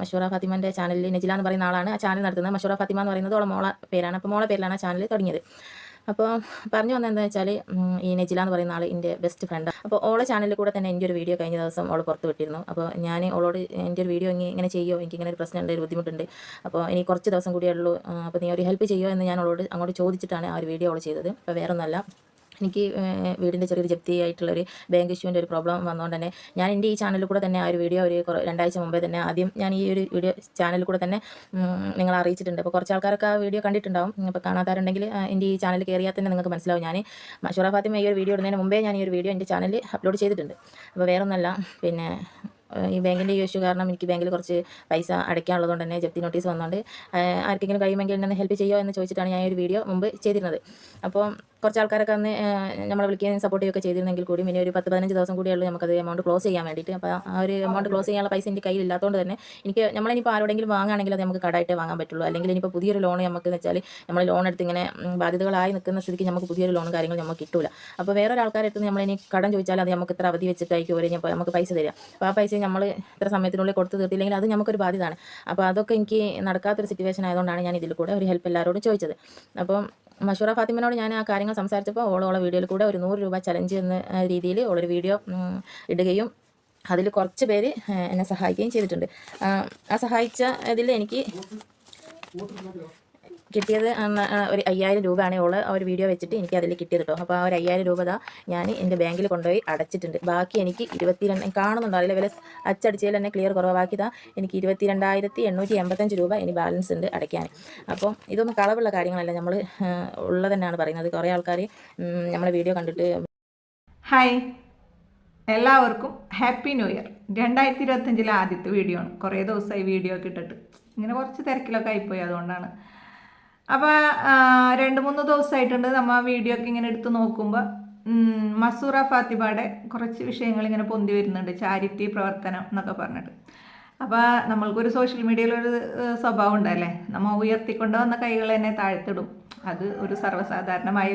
മഷൂറ ഫാത്തിമന്റെ ചാനലിൽ നജില എന്ന് പറയുന്ന ആളാണ്. ആ ചാനൽ നടത്തുന്നത് മഷൂറ ഫാത്തിമ എന്ന് പറയുന്നത് ഓളെ മോളെ പേരാണ്. അപ്പോൾ മോളെ പേരിലാണ് ആ ചാനൽ തുടങ്ങിയത്. അപ്പോൾ പറഞ്ഞു വന്നതെന്ന് വെച്ചാൽ ഈ നജില എന്ന് പറയുന്ന ആൾ എന്റെ ബെസ്റ്റ് ഫ്രണ്ട് അപ്പോൾ ഓളെ ചാനലിൽ കൂടെ തന്നെ എന്റെ ഒരു വീഡിയോ കഴിഞ്ഞ ദിവസം ഓൾ പുറത്ത് വിട്ടിരുന്നു. അപ്പോൾ ഞാൻ ഓളോട് എന്റെ ഒരു വീഡിയോ ഇങ്ങനെ ഇങ്ങനെ ചെയ്യുമോ എനിക്ക് ഇങ്ങനെ ഒരു പ്രശ്നമുണ്ട് ഒരു ബുദ്ധിമുട്ടുണ്ട്. അപ്പോൾ ഇനി കുറച്ച് ദിവസം കൂടിയേ ഉള്ളൂ. അപ്പോൾ നീ ഒരു ഹെൽപ്പ് ചെയ്യുമോ എന്ന് ഞാൻ ഓളോട് അങ്ങോട്ട് ചോദിച്ചിട്ടാണ് ആ ഒരു വീഡിയോ ഓൾ ചെയ്തത്. അപ്പോൾ വേറെ ഒന്നല്ല എനിക്ക് വീടിന്റെ ചെറിയൊരു ജപ്തി ആയിട്ടുള്ളൊരു ബാങ്ക് ഇഷ്യൂവിന്റെ ഒരു പ്രോബ്ലം വന്നുകൊണ്ട് തന്നെ ഞാൻ എന്റെ ഈ ചാനലിൽ കൂടെ തന്നെ ആ ഒരു വീഡിയോ ഒരു രണ്ടാഴ്ച മുമ്പേ തന്നെ ആദ്യം ഞാൻ ഈ ഒരു വീഡിയോ ചാനലിൽ കൂടെ തന്നെ നിങ്ങൾ അറിയിച്ചിട്ടുണ്ട്. അപ്പോൾ കുറച്ച് ആൾക്കാരൊക്കെ ആ വീഡിയോ കണ്ടിട്ടുണ്ടാവും. അപ്പോൾ കാണാത്താരുണ്ടെങ്കിൽ എന്റെ ഈ ചാനൽ കയറിയാൽ തന്നെ നിങ്ങൾക്ക് മനസ്സിലാവും. ഞാൻ മഷൂറ ഫാത്തിമ ഈ ഒരു വീഡിയോ ഇടുന്നതിന് മുമ്പേ ഞാൻ ഈ ഒരു വീഡിയോ എന്റെ ചാനലിൽ അപ്ലോഡ് ചെയ്തിട്ടുണ്ട്. അപ്പോൾ വേറെ ഒന്നല്ല പിന്നെ ഈ ബാങ്കിന്റെ ഈ ഇഷ്യൂ കാരണം എനിക്ക് ബാങ്കിൽ കുറച്ച് പൈസ അടയ്ക്കാനുള്ളതുകൊണ്ട് തന്നെ ജപ്തി നോട്ടീസ് വന്നുകൊണ്ട് ആർക്കെങ്കിലും കഴിയുമെങ്കിൽ എന്നെ ഹെൽപ്പ് ചെയ്യുമോ എന്ന് ചോദിച്ചിട്ടാണ് ഞാൻ ഒരു വീഡിയോ മുമ്പ് ചെയ്തിരുന്നത്. അപ്പോൾ കുറച്ച് ആൾക്കാരൊക്കെ ഏഹ്, നമ്മളെ വിളിക്കുകയും സപ്പോർട്ട് ചെയ്യുകയൊക്കെ ചെയ്തിരുന്നെങ്കിൽ കൂടി ഇനി ഒരു പത്ത് പതിനഞ്ച് ദിവസം കൂടി കൂടിയുള്ളൂ നമുക്കത് എമൗണ്ട് ക്ലോസ് ചെയ്യാൻ വേണ്ടിയിട്ട്. അപ്പോൾ ആ ഒരു എമൗണ്ട് ക്ലോസ് ചെയ്യാനുള്ള പൈസ എന്റെ കയ്യിൽ ഇല്ലാത്തതുകൊണ്ട് തന്നെ എനിക്ക് നമ്മളിനിപ്പോൾ ആരോടെങ്കിലും വാങ്ങുകയാണെങ്കിൽ അത് നമുക്ക് കടായിട്ട് വാങ്ങാൻ പറ്റുള്ളൂ. അല്ലെങ്കിൽ ഇനിയിപ്പോൾ പുതിയൊരു ലോൺ നമുക്ക് എന്ന് വെച്ചാൽ നമ്മൾ ലോൺ എടുത്ത് ഇങ്ങനെ ബാധ്യതകളായി നിൽക്കുന്ന സ്ഥിതിക്ക് നമുക്ക് പുതിയൊരു ലോൺ കാര്യങ്ങൾ നമുക്ക് കിട്ടില്ല അപ്പോൾ വേറെ ആൾക്കാരെടുത്ത് നമ്മളിനി കടം ചോദിച്ചാൽ അത് നമുക്ക് ഇത്ര അവധി വെച്ചിട്ടായിരിക്കും ഒരു നമുക്ക് പൈസ തരിക അപ്പോൾ ആ പൈസ നമ്മൾ ഇത്ര സമയത്തിനുള്ളിൽ കൊടുത്ത് തീർത്തില്ലെങ്കിൽ അത് നമുക്കൊരു ബാധ്യതയാണ്. അപ്പോൾ അതൊക്കെ എനിക്ക് നടക്കാത്തൊരു സിറ്റുവേഷൻ ആയതുകൊണ്ടാണ് ഞാൻ ഇതിൽ കൂടെ ഒരു ഹെൽപ്പ് എല്ലാവരോടും ചോദിച്ചത്. അപ്പം മഷൂറ ഫാത്തിമനോട് ഞാൻ ആ കാര്യങ്ങൾ സംസാരിച്ചപ്പോൾ ഓളോളെ വീഡിയോയിൽ കൂടെ ഒരു നൂറ് രൂപ ചലഞ്ച് എന്ന രീതിയിൽ ഓളൊരു വീഡിയോ ഇടുകയും അതിൽ കുറച്ച് പേര് എന്നെ സഹായിക്കുകയും ചെയ്തിട്ടുണ്ട്. ആ, സഹായിച്ച ഇതിൽ എനിക്ക് കിട്ടിയത് ഒരു അയ്യായിരം രൂപയാണ് ഓൾ ആ ഒരു വീഡിയോ വെച്ചിട്ട് എനിക്ക് അതിൽ കിട്ടിയത് കേട്ടോ അപ്പോൾ ആ ഒരു അയ്യായിരം രൂപ ഞാൻ എന്റെ ബാങ്കിൽ കൊണ്ടുപോയി അടച്ചിട്ടുണ്ട്. ബാക്കി എനിക്ക് ഇരുപത്തിരണ്ട് കാണുന്നുണ്ടോ അതിൽ വില അച്ചടിച്ചതിൽ തന്നെ ക്ലിയർ കുറവ്. ബാക്കി ദാ എനിക്ക് ഇരുപത്തിരണ്ടായിരത്തി എണ്ണൂറ്റി എൺപത്തഞ്ച് രൂപ ഇനി ബാലൻസ് ഉണ്ട് അടയ്ക്കാൻ. അപ്പോൾ ഇതൊന്നും കളവുള്ള കാര്യങ്ങളല്ല. നമ്മൾ ഉള്ളത് തന്നെയാണ് പറയുന്നത്. കുറേ ആൾക്കാർ നമ്മളെ വീഡിയോ കണ്ടിട്ട് ഹായ് എല്ലാവർക്കും ഹാപ്പി ന്യൂ ഇയർ രണ്ടായിരത്തി ഇരുപത്തഞ്ചിലെ ആദ്യത്തെ വീഡിയോ ആണ്. കുറേ ദിവസമായി വീഡിയോ ഒക്കെ ഇട്ടിട്ട്. ഇങ്ങനെ കുറച്ച് തിരക്കിലൊക്കെ ആയിപ്പോയി. അതുകൊണ്ടാണ് അപ്പോൾ രണ്ട് മൂന്ന് ദിവസമായിട്ടുണ്ട് നമ്മൾ വീഡിയോ ഒക്കെ ഇങ്ങനെ എടുത്ത് നോക്കുമ്പോൾ മസൂറ ഫാത്തിബയുടെ കുറച്ച് വിഷയങ്ങൾ ഇങ്ങനെ പൊന്തി വരുന്നുണ്ട്. ചാരിറ്റി പ്രവർത്തനം എന്നൊക്കെ പറഞ്ഞിട്ട്. അപ്പോൾ നമ്മൾക്കൊരു സോഷ്യൽ മീഡിയയിലൊരു സ്വഭാവം ഉണ്ടല്ലേ? നമ്മൾ ഉയർത്തിക്കൊണ്ട് വന്ന കൈകൾ തന്നെ താഴ്ത്തിടും. അത് ഒരു സർവസാധാരണമായ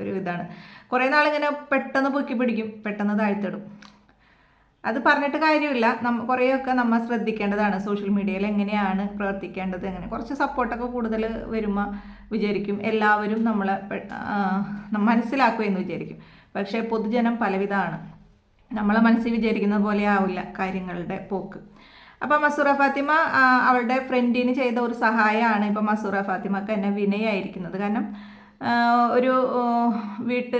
ഒരു ഇതാണ്. കുറേ നാളിങ്ങനെ പെട്ടെന്ന് പൊക്കി പിടിക്കും. പെട്ടെന്ന് താഴ്ത്തിടും. അത് പറഞ്ഞിട്ട് കാര്യമില്ല. നമ്മ കുറേയൊക്കെ നമ്മൾ ശ്രദ്ധിക്കേണ്ടതാണ്. സോഷ്യൽ മീഡിയയിൽ എങ്ങനെയാണ് പ്രവർത്തിക്കേണ്ടത് എങ്ങനെ. കുറച്ച് സപ്പോർട്ടൊക്കെ കൂടുതൽ വരുമ്പോൾ വിചാരിക്കും എല്ലാവരും നമ്മളെ മനസ്സിലാക്കുമെന്ന് വിചാരിക്കും. പക്ഷേ പൊതുജനം പലവിധമാണ്. നമ്മളെ മനസ്സിൽ വിചാരിക്കുന്ന പോലെ ആവില്ല കാര്യങ്ങളുടെ പോക്ക്. അപ്പം മസൂറ ഫാത്തിമ അവളുടെ ഫ്രണ്ടിന് ചെയ്ത ഒരു സഹായമാണ് ഇപ്പം മസൂറ ഫാത്തിമക്ക് എന്നെ വിനയായിരിക്കുന്നത്. കാരണം ഒരു വീട്ട്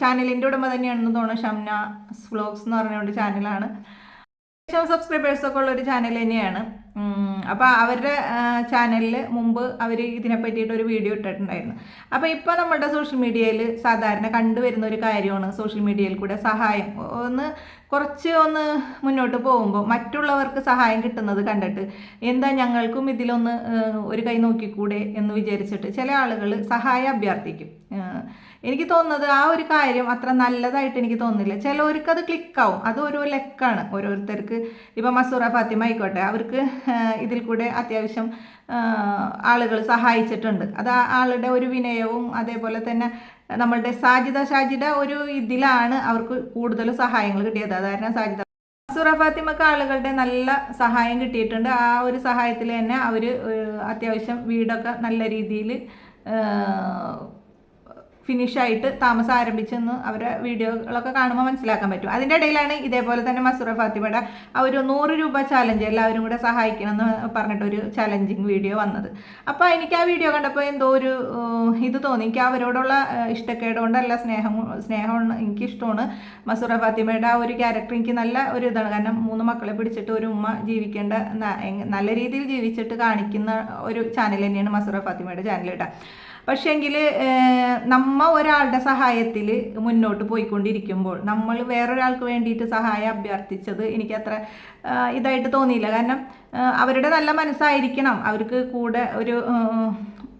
ചാനലിന്റെ ഉടമ തന്നെയാണെന്ന് തോന്നുന്നു. ഷംന വ്ലോഗ്സ് എന്ന് പറഞ്ഞുകൊണ്ട് ചാനലാണ്. അത്യാവശ്യം സബ്സ്ക്രൈബേഴ്സ് ഒക്കെ ഉള്ള ഒരു ചാനൽ തന്നെയാണ്. അപ്പോൾ അവരുടെ ചാനലിൽ മുമ്പ് അവർ ഇതിനെ പറ്റിയിട്ട് ഒരു വീഡിയോ ഇട്ടിട്ടുണ്ടായിരുന്നു. അപ്പോൾ ഇപ്പോൾ നമ്മുടെ സോഷ്യൽ മീഡിയയിൽ സാധാരണ കണ്ടുവരുന്ന ഒരു കാര്യമാണ് സോഷ്യൽ മീഡിയയിൽ കൂടെ സഹായം. ഒന്ന് കുറച്ച് ഒന്ന് മുന്നോട്ട് പോകുമ്പോൾ മറ്റുള്ളവർക്ക് സഹായം കിട്ടുന്നത് കണ്ടിട്ട് എന്താ ഞങ്ങൾക്കും ഇതിലൊന്ന് ഒരു കൈ നോക്കിക്കൂടെ എന്ന് വിചാരിച്ചിട്ട് ചില ആളുകൾ സഹായം അഭ്യർത്ഥിക്കും എനിക്ക് തോന്നുന്നത് ആ ഒരു കാര്യം അത്ര നല്ലതായിട്ട് എനിക്ക് തോന്നുന്നില്ല. ചിലവർക്ക് അത് ക്ലിക്കാവും അത് ഓരോ ലെക്കാണ്. ഓരോരുത്തർക്ക് ഇപ്പം മസൂറ ഫാത്തിമ ആയിക്കോട്ടെ അവർക്ക് ഇതിൽ കൂടെ അത്യാവശ്യം ആളുകൾ സഹായിച്ചിട്ടുണ്ട്. അത് ആളുടെ ഒരു വിനയവും അതേപോലെ തന്നെ നമ്മളുടെ സാജിദ ഷാജിദ ഒരു ഇതിലാണ് അവർക്ക് കൂടുതൽ സഹായങ്ങൾ കിട്ടിയത്. അതായത് സാജിദ മസൂറ ഫാത്തിമക്ക് ആളുകളുടെ നല്ല സഹായം കിട്ടിയിട്ടുണ്ട്. ആ ഒരു സഹായത്തിൽ തന്നെ അവർ അത്യാവശ്യം വീടൊക്കെ നല്ല രീതിയിൽ ഫിനിഷായിട്ട് താമസം ആരംഭിച്ചെന്ന് അവരെ വീഡിയോകളൊക്കെ കാണുമ്പോൾ മനസ്സിലാക്കാൻ പറ്റും. അതിന്റെ ഇടയിലാണ് ഇതേപോലെ തന്നെ മസൂറ ഫാത്തിമയുടെ ആ ഒരു നൂറ് രൂപ ചാലഞ്ച് എല്ലാവരും കൂടെ സഹായിക്കണം എന്ന് പറഞ്ഞിട്ടൊരു ചാലഞ്ചിങ് വീഡിയോ വന്നത്. അപ്പോൾ എനിക്ക് ആ വീഡിയോ കണ്ടപ്പോൾ എന്തോ ഒരു ഇത് തോന്നി. എനിക്ക് അവരോടുള്ള ഇഷ്ടക്കേടുകൊണ്ടല്ല ഇഷ്ടക്കേട് കൊണ്ടല്ല സ്നേഹം സ്നേഹം എനിക്ക് ഇഷ്ടമാണ് മസൂറ ഫാത്തിമയുടെ ആ ഒരു ക്യാരക്ടർ എനിക്ക് നല്ല ഒരു ഇതാണ്. കാരണം മൂന്ന് മക്കളെ പിടിച്ചിട്ട് ഒരു ഉമ്മ ജീവിക്കേണ്ട നല്ല രീതിയിൽ ജീവിച്ചിട്ട് കാണിക്കുന്ന ഒരു ചാനൽ തന്നെയാണ് മസൂറ ഫാത്തിമയുടെ ചാനൽ കേട്ടോ. പക്ഷേങ്കിൽ നമ്മ ഒരാളുടെ സഹായത്തിൽ മുന്നോട്ട് പോയിക്കൊണ്ടിരിക്കുമ്പോൾ നമ്മൾ വേറൊരാൾക്ക് വേണ്ടിയിട്ട് സഹായം അഭ്യർത്ഥിച്ചത് എനിക്ക് അത്ര ഇതായിട്ട് തോന്നിയില്ല. കാരണം അവരുടെ നല്ല മനസ്സായിരിക്കണം. അവർക്ക് കൂടെ ഒരു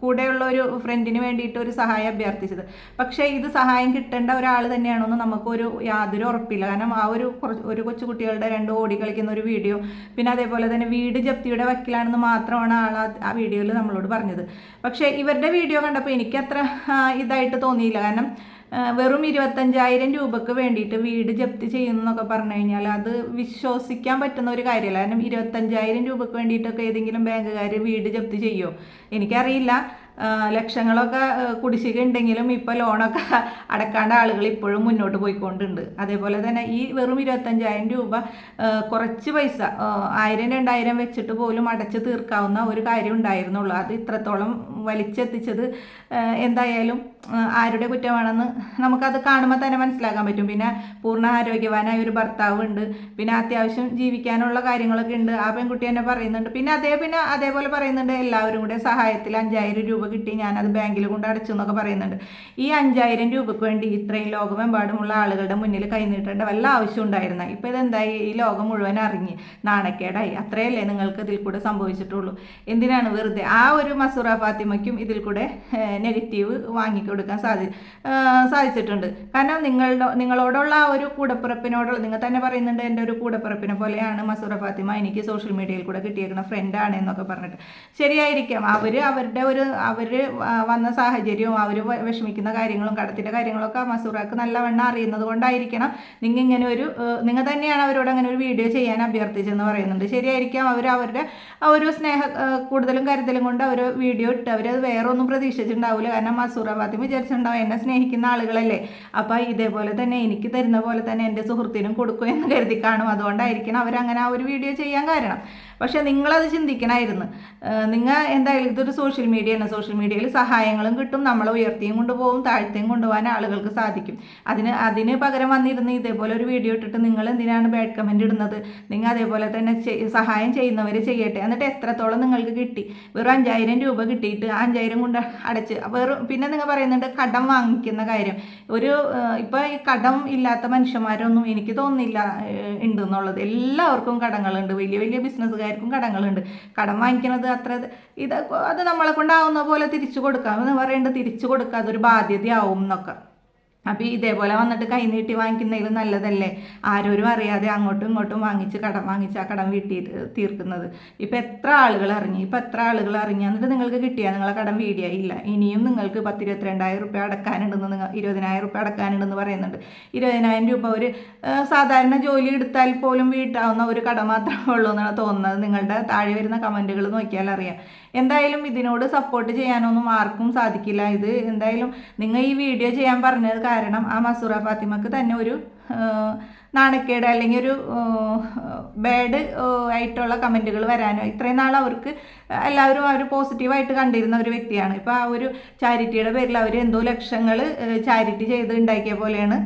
കൂടെയുള്ള ഒരു ഫ്രണ്ടിന് വേണ്ടിയിട്ട് ഒരു സഹായം അഭ്യർത്ഥിച്ചത്. പക്ഷേ ഇത് സഹായം കിട്ടേണ്ട ഒരാൾ തന്നെയാണെന്ന് നമുക്കൊരു യാതൊരു ഉറപ്പില്ല. കാരണം ആ ഒരു കുറച്ച് ഒരു കൊച്ചു കുട്ടികളുടെ രണ്ട് ഓടി കളിക്കുന്ന ഒരു വീഡിയോ പിന്നെ അതേപോലെ തന്നെ വീട് ജപ്തിയുടെ വക്കിലാണെന്ന് മാത്രമാണ് ആൾ ആ- വീഡിയോയിൽ നമ്മളോട് പറഞ്ഞത്. പക്ഷേ ഇവരുടെ വീഡിയോ കണ്ടപ്പോൾ എനിക്കത്ര ഇതായിട്ട് തോന്നിയില്ല. കാരണം വെറും ഇരുപത്തഞ്ചായിരം രൂപക്ക് വേണ്ടിയിട്ട് വീട് ജപ്തി ചെയ്യുന്നു എന്നൊക്കെ പറഞ്ഞു കഴിഞ്ഞാൽ അത് വിശ്വസിക്കാൻ പറ്റുന്ന ഒരു കാര്യമല്ല. കാരണം ഇരുപത്തഞ്ചായിരം രൂപക്ക് വേണ്ടിയിട്ടൊക്കെ ഏതെങ്കിലും ബാങ്കുകാർ വീട് ജപ്തി ചെയ്യുമോ എനിക്കറിയില്ല. ലക്ഷങ്ങളൊക്കെ കുടിശ്ശിക ഉണ്ടെങ്കിലും ഇപ്പോൾ ലോണൊക്കെ അടക്കാണ്ട ആളുകൾ ഇപ്പോഴും മുന്നോട്ട് പോയിക്കൊണ്ടുണ്ട്. അതേപോലെ തന്നെ ഈ വെറും ഇരുപത്തഞ്ചായിരം രൂപ കുറച്ച് പൈസ ആയിരം രണ്ടായിരം വെച്ചിട്ട് പോലും അടച്ച് തീർക്കാവുന്ന ഒരു കാര്യം ഉണ്ടായിരുന്നുള്ളൂ അത് ഇത്രത്തോളം വലിച്ചെത്തിച്ചത് എന്തായാലും ആരുടെ കുറ്റമാണെന്ന് നമുക്കത് കാണുമ്പോൾ തന്നെ മനസ്സിലാക്കാൻ പറ്റും. പിന്നെ പൂർണ ആരോഗ്യവാനായ ഒരു ഭർത്താവ് ഉണ്ട്. പിന്നെ അത്യാവശ്യം ജീവിക്കാനുള്ള കാര്യങ്ങളൊക്കെ ഉണ്ട്. ആ പെൺകുട്ടി തന്നെ പറയുന്നുണ്ട്. പിന്നെ അതേ പിന്നെ അതേപോലെ പറയുന്നുണ്ട്. എല്ലാവരും കൂടെ സഹായത്തിൽ അഞ്ചായിരം രൂപ കിട്ടി. ഞാനത് ബാങ്കിൽ കൊണ്ട് അടച്ചു എന്നൊക്കെ പറയുന്നുണ്ട്. ഈ അഞ്ചായിരം രൂപയ്ക്ക് വേണ്ടി ഇത്രയും ലോകമെമ്പാടുമുള്ള ആളുകളുടെ മുന്നിൽ കൈനീട്ടേണ്ട വല്ല ആവശ്യം ഉണ്ടായിരുന്ന? ഇപ്പം ഇതെന്തായി? ഈ ലോകം മുഴുവൻ അറിഞ്ഞ് നാണക്കേടായി. അത്രയല്ലേ നിങ്ങൾക്ക് ഇതിൽ കൂടെ സംഭവിച്ചിട്ടുള്ളൂ. എന്തിനാണ് വെറുതെ ആ ഒരു മസൂറ ഫാത്തിമയ്ക്കും ഇതിൽ കൂടെ നെഗറ്റീവ് വാങ്ങിക്കൊടുക്കാൻ സാധി സാധിച്ചിട്ടുണ്ട്. കാരണം നിങ്ങളുടെ നിങ്ങളോടുള്ള ആ ഒരു കൂടപ്പിറപ്പിനോടുള്ള നിങ്ങൾ തന്നെ പറയുന്നുണ്ട് എന്റെ ഒരു കൂടപ്പിറപ്പിനെ പോലെയാണ് മസൂറ ഫാത്തിമ എനിക്ക് സോഷ്യൽ മീഡിയയിൽ കൂടെ കിട്ടിയേക്കുന്ന ഫ്രണ്ടാണ് എന്നൊക്കെ പറഞ്ഞിട്ട്. ശരിയായിരിക്കാം. അവർ അവരുടെ ഒരു അവർ വന്ന സാഹചര്യവും അവർ വിഷമിക്കുന്ന കാര്യങ്ങളും കടത്തിന്റെ കാര്യങ്ങളൊക്കെ മസൂറക്ക് നല്ലവണ്ണം അറിയുന്നത് കൊണ്ടായിരിക്കണം. നിങ്ങൾ ഇങ്ങനെ ഒരു നിങ്ങൾ തന്നെയാണ് അവരോട് അങ്ങനെ ഒരു വീഡിയോ ചെയ്യാൻ അഭ്യർത്ഥിച്ചെന്ന് പറയുന്നുണ്ട്. ശരിയായിരിക്കാം. അവർ അവരുടെ ആ ഒരു സ്നേഹ കൂടുതലും കരുതലും കൊണ്ട് അവർ വീഡിയോ ഇട്ട് അവരത് വേറെ ഒന്നും പ്രതീക്ഷിച്ചിട്ടുണ്ടാവില്ല കാരണം മസൂറ ഫാത്തിമ വിചാരിച്ചിട്ടുണ്ടാവും. എന്നെ സ്നേഹിക്കുന്ന ആളുകളല്ലേ? അപ്പോൾ ഇതേപോലെ തന്നെ എനിക്ക് തരുന്ന പോലെ തന്നെ എന്റെ സുഹൃത്തിനും കൊടുക്കും എന്ന് കരുതി കാണും. അതുകൊണ്ടായിരിക്കണം അവരങ്ങനെ ആ ഒരു വീഡിയോ ചെയ്യാൻ കാരണം. പക്ഷേ നിങ്ങളത് ചിന്തിക്കണമായിരുന്നു നിങ്ങൾ എന്തായാലും ഇതൊരു സോഷ്യൽ മീഡിയയാണ് സോഷ്യൽ മീഡിയയിൽ സഹായങ്ങളും കിട്ടും. നമ്മളെ ഉയർത്തിയും കൊണ്ടുപോകും. താഴ്ത്തിയും കൊണ്ടുപോകാൻ ആളുകൾക്ക് സാധിക്കും. അതിന് അതിന് പകരം വന്നിരുന്ന് ഇതേപോലെ ഒരു വീഡിയോ ഇട്ടിട്ട് നിങ്ങൾ എന്തിനാണ് ബാഡ് കമന്റ് ഇടുന്നത്? നിങ്ങൾ അതേപോലെ തന്നെ സഹായം ചെയ്യുന്നവർ ചെയ്യട്ടെ. എന്നിട്ട് എത്രത്തോളം നിങ്ങൾക്ക് കിട്ടി? വെറും അഞ്ചായിരം രൂപ കിട്ടിയിട്ട് അഞ്ചായിരം കൊണ്ട് അടച്ച്. വെറും പിന്നെ നിങ്ങൾ പറയുന്നുണ്ട് കടം വാങ്ങിക്കുന്ന കാര്യം. ഒരു ഇപ്പോൾ ഈ കടം ഇല്ലാത്ത മനുഷ്യന്മാരൊന്നും എനിക്ക് തോന്നുന്നില്ല ഉണ്ട് എന്നുള്ളത് എല്ലാവർക്കും കടങ്ങളുണ്ട്. വലിയ വലിയ ബിസിനസ്സുകാർക്കും കടങ്ങളുണ്ട്. കടം വാങ്ങിക്കുന്നത് അത്ര ഇത് അത് നമ്മളെ കൊണ്ടാവുന്ന പോലെ തിരിച്ചു കൊടുക്കാം എന്ന് പറയുന്നത് തിരിച്ചു കൊടുക്കുക അതൊരു ബാധ്യതയാവും എന്നൊക്കെ. അപ്പോൾ ഇതേപോലെ വന്നിട്ട് കൈനീട്ടി വാങ്ങിക്കുന്നതിൽ നല്ലതല്ലേ? ആരോരും അറിയാതെ അങ്ങോട്ടും ഇങ്ങോട്ടും വാങ്ങിച്ച് കടം വാങ്ങിച്ച് ആ കടം വീട്ടി തീർക്കുന്നത്. ഇപ്പം എത്ര ആളുകൾ അറിഞ്ഞു ഇപ്പം എത്ര ആളുകൾ അറിഞ്ഞു എന്നിട്ട് നിങ്ങൾക്ക് കിട്ടിയാൽ നിങ്ങളെ കടം വീടിയായില്ല. ഇനിയും നിങ്ങൾക്ക് പത്ത് ഇരുപത്തിരണ്ടായിരം റുപ്യ അടക്കാനുണ്ടെന്ന് നിങ്ങൾ ഇരുപതിനായിരം റുപ്യ അടക്കാനുണ്ടെന്ന് പറയുന്നുണ്ട്. ഇരുപതിനായിരം രൂപ ഒരു സാധാരണ ജോലി എടുത്താൽ പോലും വീട്ടാവുന്ന ഒരു കടം മാത്രമേ ഉള്ളൂ എന്നാണ് തോന്നുന്നത്. നിങ്ങളുടെ താഴെ വരുന്ന കമന്റുകൾ നോക്കിയാൽ അറിയാം. എന്തായാലും ഇതിനോട് സപ്പോർട്ട് ചെയ്യാനൊന്നും ആർക്കും സാധിക്കില്ല. ഇത് എന്തായാലും നിങ്ങൾ ഈ വീഡിയോ ചെയ്യാൻ പറഞ്ഞത് കാരണം ആ മസൂറ ഫാത്തിമക്ക് തന്നെ ഒരു നാണക്കേട് അല്ലെങ്കിൽ ഒരു ബാഡ് ആയിട്ടുള്ള കമന്റുകൾ വരാനോ ഇത്രയും നാൾ അവർക്ക് എല്ലാവരും അവർ പോസിറ്റീവായിട്ട് കണ്ടിരുന്ന ഒരു വ്യക്തിയാണ്. ഇപ്പോൾ ആ ഒരു ചാരിറ്റിയുടെ പേരിൽ അവർ എന്തോ ലക്ഷങ്ങൾ ചാരിറ്റി ചെയ്ത് ഉണ്ടാക്കിയ പോലെയാണ്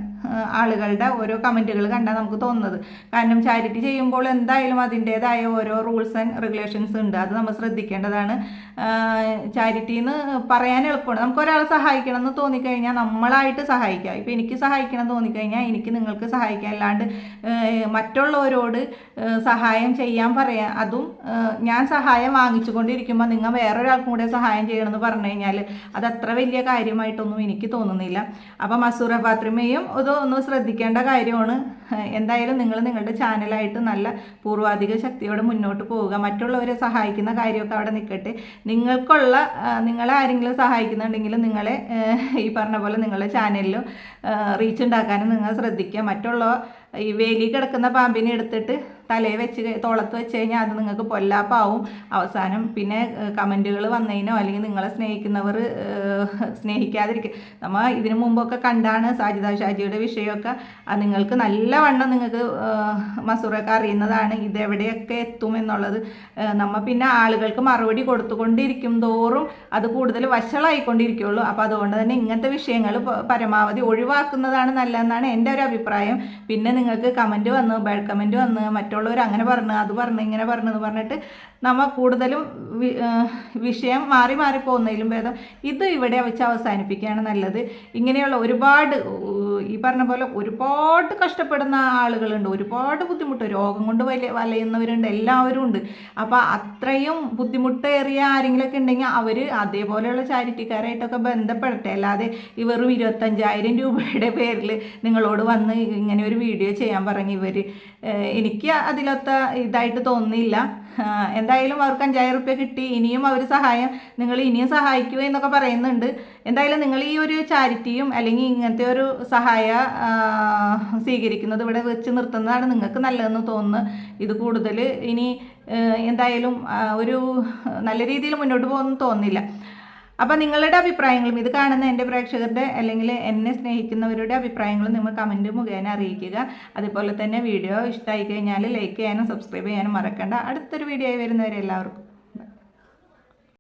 ആളുകളുടെ ഓരോ കമന്റുകൾ കണ്ടാൽ നമുക്ക് തോന്നുന്നത്. കാരണം ചാരിറ്റി ചെയ്യുമ്പോൾ എന്തായാലും അതിന്റേതായ ഓരോ റൂൾസ് ആൻഡ് റെഗുലേഷൻസ് ഉണ്ട്. അത് നമ്മൾ ശ്രദ്ധിക്കേണ്ടതാണ്. ചാരിറ്റി എന്ന് പറയാൻ എളുപ്പമാണ്. നമുക്ക് ഒരാളെ സഹായിക്കണം എന്ന് തോന്നിക്കഴിഞ്ഞാൽ നമ്മളായിട്ട് സഹായിക്കാം. ഇപ്പോൾ എനിക്ക് സഹായിക്കണം തോന്നിക്കഴിഞ്ഞാൽ എനിക്ക് നിങ്ങൾക്ക് സഹായിക്കാം. അല്ലാണ്ട് മറ്റുള്ളവരോട് സഹായം ചെയ്യാൻ പറയാം അതും ഞാൻ സഹായം വാങ്ങിച്ചുകൊണ്ടിരിക്കുമ്പോൾ നിങ്ങൾ വേറൊരാൾക്കും കൂടെ സഹായം ചെയ്യണമെന്ന് പറഞ്ഞു കഴിഞ്ഞാൽ അത് അത്ര വലിയ കാര്യമായിട്ടൊന്നും എനിക്ക് തോന്നുന്നില്ല. അപ്പം മസൂറ ഫാത്തിമയും ഇത് ഒന്ന് ശ്രദ്ധിക്കേണ്ട കാര്യമാണ്. എന്തായാലും നിങ്ങൾ നിങ്ങളുടെ ചാനലായിട്ട് നല്ല പൂർവാധിക ശക്തിയോടെ മുന്നോട്ട് പോവുക. മറ്റുള്ളവരെ സഹായിക്കുന്ന കാര്യമൊക്കെ അവിടെ നിൽക്കട്ടെ. നിങ്ങൾക്കുള്ള നിങ്ങളെ ആരെങ്കിലും സഹായിക്കുന്നുണ്ടെങ്കിൽ നിങ്ങളെ ഈ പറഞ്ഞ പോലെ നിങ്ങളുടെ ചാനലിലും റീച്ച് ഉണ്ടാക്കാനും നിങ്ങൾ ശ്രദ്ധിക്കുക. മറ്റുള്ള ഈ വേലി കിടക്കുന്ന പാമ്പിനെ എടുത്തിട്ട് തലയിൽ വെച്ച് തോളത്ത് വെച്ച് കഴിഞ്ഞാൽ അത് നിങ്ങൾക്ക് പൊല്ലാപ്പാവും. അവസാനം പിന്നെ കമന്റുകൾ വന്നതിനോ അല്ലെങ്കിൽ നിങ്ങളെ സ്നേഹിക്കുന്നവർ സ്നേഹിക്കാതിരിക്കുക നമ്മൾ ഇതിനു മുമ്പൊക്കെ കണ്ടാണ് സാജിദ ഷാജിയുടെ വിഷയമൊക്കെ. നിങ്ങൾക്ക് നല്ലവണ്ണം നിങ്ങൾക്ക് മസൂറൊക്കെ അറിയുന്നതാണ്. ഇതെവിടെയൊക്കെ എത്തും എന്നുള്ളത്. നമ്മൾ നമ്മ പിന്നെ ആളുകൾക്ക് മറുപടി കൊടുത്തുകൊണ്ടിരിക്കും തോറും അത് കൂടുതൽ വഷളായിക്കൊണ്ടിരിക്കുകയുള്ളൂ അപ്പോൾ അതുകൊണ്ട് തന്നെ ഇങ്ങനത്തെ വിഷയങ്ങൾ പരമാവധി ഒഴിവാക്കുന്നതാണ് നല്ലതെന്നാണ് എന്റെ ഒരു അഭിപ്രായം. പിന്നെ നിങ്ങൾക്ക് കമന്റ് വന്ന് ബാഡ് കമന്റ് വന്ന് മറ്റുള്ളവർ അങ്ങനെ പറഞ്ഞു അത് പറഞ്ഞു ഇങ്ങനെ പറഞ്ഞു എന്ന് പറഞ്ഞിട്ട് നമ്മൾ കൂടുതലും വിഷയം മാറി മാറി പോകുന്നതിലും ഭേദം ഇത് ഇവിടെ വെച്ച് അവസാനിപ്പിക്കുകയാണ് നല്ലത്. ഇങ്ങനെയുള്ള ഒരുപാട് ഈ പറഞ്ഞ പോലെ ഒരുപാട് കഷ്ടപ്പെടുന്ന ആളുകളുണ്ട്. ഒരുപാട് ബുദ്ധിമുട്ട്. രോഗം കൊണ്ട് വല വലയുന്നവരുണ്ട്. എല്ലാവരും ഉണ്ട്. അപ്പോൾ അത്രയും ബുദ്ധിമുട്ടേറിയ ആരെങ്കിലുമൊക്കെ ഉണ്ടെങ്കിൽ അവർ അതേപോലെയുള്ള ചാരിറ്റിക്കാരായിട്ടൊക്കെ ബന്ധപ്പെടട്ടെ. അല്ലാതെ ഈ വെറും ഇരുപത്തഞ്ചായിരം രൂപയുടെ പേരിൽ നിങ്ങളോട് വന്ന് ഇങ്ങനെ ഒരു വീഡിയോ ചെയ്യാൻ പറഞ്ഞ് ഇവർ എനിക്ക് അതിലൊത്ത ഇതായിട്ട് തോന്നുന്നില്ല. ആ, എന്തായാലും അവർക്ക് അഞ്ചായിരം റുപ്യ കിട്ടി. ഇനിയും അവർ സഹായം നിങ്ങൾ ഇനിയും സഹായിക്കുക എന്നൊക്കെ പറയുന്നുണ്ട്. എന്തായാലും നിങ്ങൾ ഈ ഒരു ചാരിറ്റിയും അല്ലെങ്കിൽ ഇങ്ങനത്തെ ഒരു സഹായ സ്വീകരിക്കുന്നത് ഇവിടെ വെച്ച് നിർത്തുന്നതാണ് നിങ്ങൾക്ക് നല്ലതെന്ന് തോന്നുന്നു. ഇത് കൂടുതൽ ഇനി എന്തായാലും ഒരു നല്ല രീതിയിൽ മുന്നോട്ട് പോകുമെന്ന് തോന്നുന്നില്ല. അപ്പോൾ നിങ്ങളുടെ അഭിപ്രായങ്ങളും ഇത് കാണുന്ന എന്റെ പ്രേക്ഷകരുടെ അല്ലെങ്കിൽ എന്നെ സ്നേഹിക്കുന്നവരുടെ അഭിപ്രായങ്ങളും നിങ്ങൾ കമന്റ് മുഖേന അറിയിക്കുക. അതുപോലെ തന്നെ വീഡിയോ ഇഷ്ടമായി കഴിഞ്ഞാൽ ലൈക്ക് ചെയ്യാനും സബ്സ്ക്രൈബ് ചെയ്യാനും മറക്കണ്ട. അടുത്തൊരു വീഡിയോ ആയി വരുന്നവരെ എല്ലാവർക്കും